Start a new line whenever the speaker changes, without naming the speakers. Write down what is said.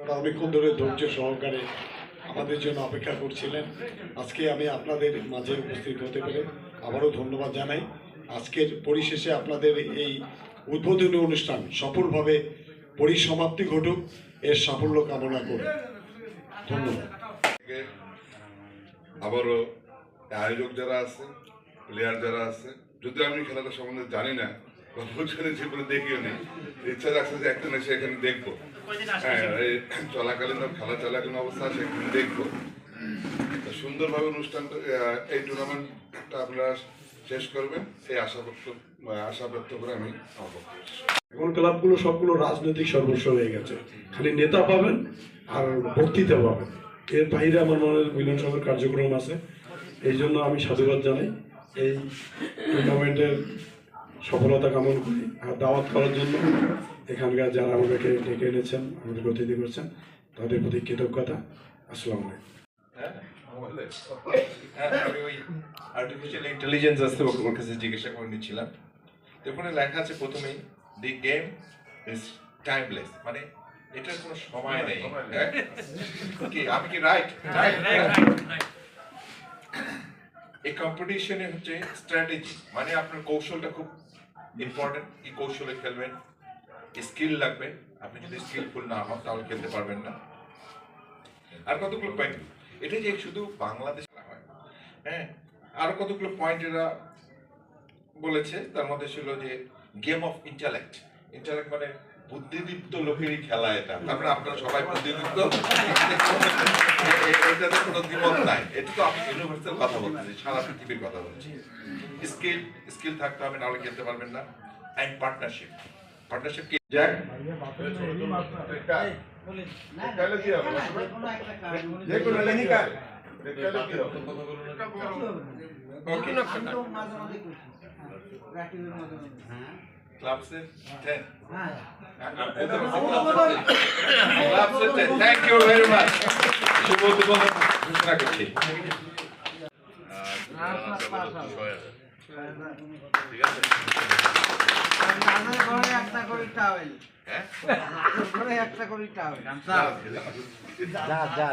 অনেকক্ষণ ধরে ধৈর্য সহকারে আমাদের জন্য অপেক্ষা করছিলেন। আজকে আমি আপনাদের মাঝে উপস্থিত হতে পেরে আবারও ধন্যবাদ জানাই। আজকের পরিশেষে আপনাদের এই উদ্বোধনী অনুষ্ঠান সফলভাবে পরিসমাপ্তি ঘটুক, এর সাফল্য কামনা করি। ধন্যবাদ।
আবারও আয়োজক যারা আছে প্লেয়ার যারা আছে যদি আমি খেলাটা সম্বন্ধে জানি না বা প্রয়োজনে জীবনে দেখিও নি। ইচ্ছা রাখছে যে একদিন এসে এখানে দেখব। হ্যাঁ এই চলাকালীন খেলা চলাকালীন অবস্থা আছে এখানে দেখব। সুন্দরভাবে অনুষ্ঠানটা এই টুর্নামেন্টটা আপনারা শেষ করবেন। এই আশা ব্যক্ত আশা ব্যক্ত করে আমি
এখন ক্লাবগুলো সবগুলো রাজনৈতিক সর্বস্ব হয়ে গেছে। খালি নেতা পাবেন আর বক্তৃতা পাবেন। এর বাইরে আমার মনে হয় মিলন সভার কার্যক্রম আছে। এই জন্য আমি সাধুবাদ জানাই। এই টুর্নামেন্টের সফলতা কামনা করি আর দাওয়াত করার জন্য এখানকার যারা আমাদেরকে ডেকে এনেছেন আমাদের অতিথি করছেন তাদের প্রতি কৃতজ্ঞতা। আসসালামু আলাইকুম।
হ্যাঁ আমি ওই আর্টিফিশিয়াল ইন্টেলিজেন্স আসতে ওর কাছে জিজ্ঞাসা করে নিচ্ছিলাম। তো ওখানে লেখা আছে প্রথমেই দি গেম ইজ টাইমলেস মানে এটার কোনো সময় নেই। হ্যাঁ? কি আমি কি রাইট এই কম্পিটিশনে হচ্ছে স্ট্র্যাটেজি মানে আপনার কৌশলটা খুব ইম্পর্টেন্ট কি কৌশলে খেলবেন স্কিল লাগবে, আপনি যদি স্কিলফুল না হন, তাহলে খেলতে পারবেন না। আর কতগুলো পয়েন্ট এটা যে শুধু বাংলাদেশে না হয় হ্যাঁ? আর কতগুলো পয়েন্ট এরা বলেছে? তার মধ্যে ছিল যে গেম অফ ইন্টালেক্ট ইন্টালেক্ট মানে বুদ্ধিদীপ্ত লোকেরই খেলা এটা। তারপরে আপনারা সবাই বুদ্ধিদীপ্ত? এটাতে কোনো দ্বিমত নাই এটা তো আমি ইউনিভার্সাল কথা বলছি সারা পৃথিবীর কথা বলছি স্কিল স্কিল থাকতে হবে নাহলে খেলতে পারবেন না। অ্যান্ড পার্টনারশিপ পার্টনারশিপ কি? জ্যাক ক্লাবসে 10 ক্লাবসে 10 থ্যাংক ইউ ভেরি মাচ শুভ উদ্বোধন ঘোষণা করছি
একটা করে টাওয়েল
হ্যাঁ
একটা করে টাওয়েল
যা যা